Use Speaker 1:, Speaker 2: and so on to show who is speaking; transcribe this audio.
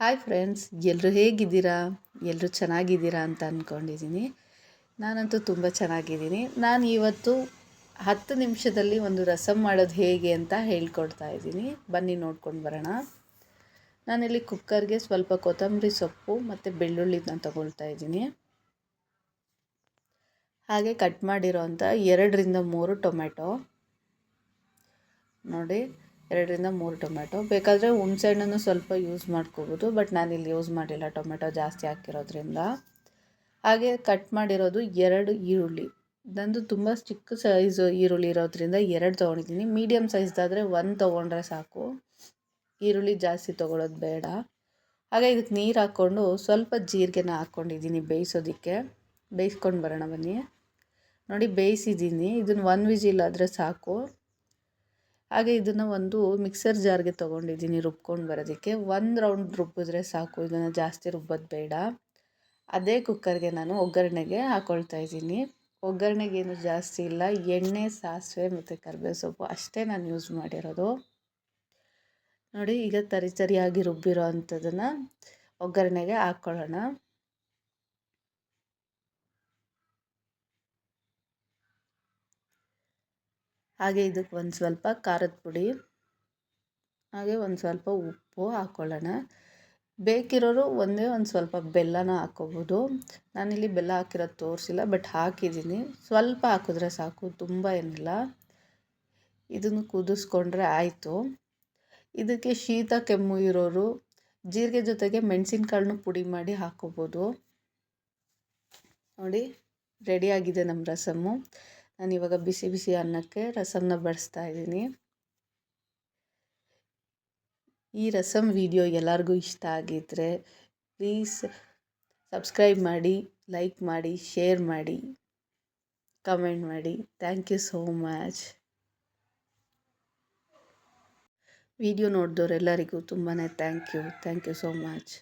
Speaker 1: Hi friends ಎಲ್ಲರೂ ಹೇಗಿದ್ದೀರಾ? ಎಲ್ಲರೂ ಚೆನ್ನಾಗಿದ್ದೀರಾ ಅಂತ ಅಂದ್ಕೊಂಡಿದ್ದೀನಿ ನಾನಂತೂ ತುಂಬ ಚೆನ್ನಾಗಿದ್ದೀನಿ. ನಾನು ಇವತ್ತು ಹತ್ತು ನಿಮಿಷದಲ್ಲಿ ಒಂದು ರಸಮ್ ಮಾಡೋದು ಹೇಗೆ ಅಂತ ಹೇಳ್ಕೊಡ್ತಾ ಇದ್ದೀನಿ. ಬನ್ನಿ ನೋಡ್ಕೊಂಡು ಬರೋಣ. ನಾನಿಲ್ಲಿ ಕುಕ್ಕರ್ಗೆ ಸ್ವಲ್ಪ ಕೊತ್ತಂಬರಿ ಸೊಪ್ಪು ಮತ್ತು ಬೆಳ್ಳುಳ್ಳಿನ ತಗೊಳ್ತಾ ಇದ್ದೀನಿ. ಹಾಗೆ ಕಟ್ ಮಾಡಿರೋ ಅಂಥ ಎರಡರಿಂದ ಮೂರು ಟೊಮೆಟೊ ನೋಡಿ ಎರಡರಿಂದ ಮೂರು ಟೊಮೆಟೊ ಬೇಕಾದರೆ ಹುಣ್ಸೆಹಣ್ಣನ್ನು ಸ್ವಲ್ಪ ಯೂಸ್ ಮಾಡ್ಕೋಬೋದು ಬಟ್ ನಾನಿಲ್ಲಿ ಯೂಸ್ ಮಾಡಿಲ್ಲ ಟೊಮೆಟೊ ಜಾಸ್ತಿ ಹಾಕಿರೋದ್ರಿಂದ. ಹಾಗೆ ಕಟ್ ಮಾಡಿರೋದು ಎರಡು ಈರುಳ್ಳಿ. ನಂದು ತುಂಬ ಚಿಕ್ಕ ಸೈಜು ಈರುಳ್ಳಿ ಇರೋದ್ರಿಂದ ಎರಡು ತೊಗೊಂಡಿದ್ದೀನಿ. ಮೀಡಿಯಮ್ ಸೈಜ್ದಾದರೆ ಒಂದು ತೊಗೊಂಡ್ರೆ ಸಾಕು. ಈರುಳ್ಳಿ ಜಾಸ್ತಿ ತೊಗೊಳೋದು ಬೇಡ. ಹಾಗೆ ಇದಕ್ಕೆ ನೀರು ಹಾಕ್ಕೊಂಡು ಸ್ವಲ್ಪ ಜೀರಿಗೆನ ಹಾಕ್ಕೊಂಡಿದ್ದೀನಿ ಬೇಯಿಸೋದಕ್ಕೆ. ಬೇಯಿಸ್ಕೊಂಡು ಬರೋಣ ಬನ್ನಿ. ನೋಡಿ ಬೇಯಿಸಿದ್ದೀನಿ. ಇದನ್ನು ಒನ್ ವಿಜಿಲ್ ಆದರೆ ಸಾಕು. ಹಾಗೆ ಇದನ್ನು ಒಂದು ಮಿಕ್ಸರ್ ಜಾರ್ಗೆ ತೊಗೊಂಡಿದ್ದೀನಿ ರುಬ್ಕೊಂಡು ಬರೋದಕ್ಕೆ. ಒಂದು ರೌಂಡ್ ರುಬ್ಬಿದ್ರೆ ಸಾಕು, ಇದನ್ನು ಜಾಸ್ತಿ ರುಬ್ಬೋದು ಬೇಡ. ಅದೇ ಕುಕ್ಕರ್ಗೆ ನಾನು ಒಗ್ಗರಣೆಗೆ ಹಾಕ್ಕೊಳ್ತಾ ಇದ್ದೀನಿ. ಒಗ್ಗರಣೆಗೇನು ಜಾಸ್ತಿ ಇಲ್ಲ, ಎಣ್ಣೆ, ಸಾಸಿವೆ ಮತ್ತು ಕರಿಬೇವು ಸೊಪ್ಪು ಅಷ್ಟೇ ನಾನು ಯೂಸ್ ಮಾಡಿರೋದು. ನೋಡಿ, ಈಗ ತರಿ ತರಿಯಾಗಿ ರುಬ್ಬಿರೋ ಅಂಥದ್ದನ್ನು ಒಗ್ಗರಣೆಗೆ ಹಾಕ್ಕೊಳ್ಳೋಣ ಹಾಗೆ ಇದಕ್ಕೆ ಒಂದು ಸ್ವಲ್ಪ ಖಾರದ ಪುಡಿ, ಹಾಗೆ ಒಂದು ಸ್ವಲ್ಪ ಉಪ್ಪು ಹಾಕ್ಕೊಳ್ಳೋಣ ಬೇಕಿರೋರು ಒಂದೇ ಒಂದು ಸ್ವಲ್ಪ ಬೆಲ್ಲನ ಹಾಕ್ಕೋಬೋದು. ನಾನಿಲ್ಲಿ ಬೆಲ್ಲ ಹಾಕಿರೋದು ತೋರಿಸಿಲ್ಲ, ಬಟ್ ಹಾಕಿದ್ದೀನಿ. ಸ್ವಲ್ಪ ಹಾಕಿದ್ರೆ ಸಾಕು, ತುಂಬ ಏನಿಲ್ಲ. ಇದನ್ನು ಕುದಿಸ್ಕೊಂಡ್ರೆ ಆಯಿತು. ಇದಕ್ಕೆ ಶೀತ, ಕೆಮ್ಮು ಇರೋರು ಜೀರಿಗೆ ಜೊತೆಗೆ ಮೆಣಸಿನ್ಕಾಳನ್ನು ಪುಡಿ ಮಾಡಿ ಹಾಕ್ಕೋಬೋದು. ನೋಡಿ ರೆಡಿಯಾಗಿದೆ ನಮ್ಮ ರಸಮ್ಮು. ನಾನು ಇವಾಗ ಬಿಸಿ ಬಿಸಿ ಅನ್ನಕ್ಕೆ ರಸಮ್ನ ಬಡಿಸ್ತಾ ಇದ್ದೀನಿ. ಈ ರಸಮ್ ವಿಡಿಯೋ ಎಲ್ಲರಿಗೂ ಇಷ್ಟ ಆಗಿದ್ದರೆ ಪ್ಲೀಸ್ ಸಬ್ಸ್ಕ್ರೈಬ್ ಮಾಡಿ, ಲೈಕ್ ಮಾಡಿ, ಶೇರ್ ಮಾಡಿ, ಕಮೆಂಟ್ ಮಾಡಿ. Thank you so much video ನೋಡಿದವರೆಲ್ಲರಿಗೂ ತುಂಬಾ thank you. Thank you so much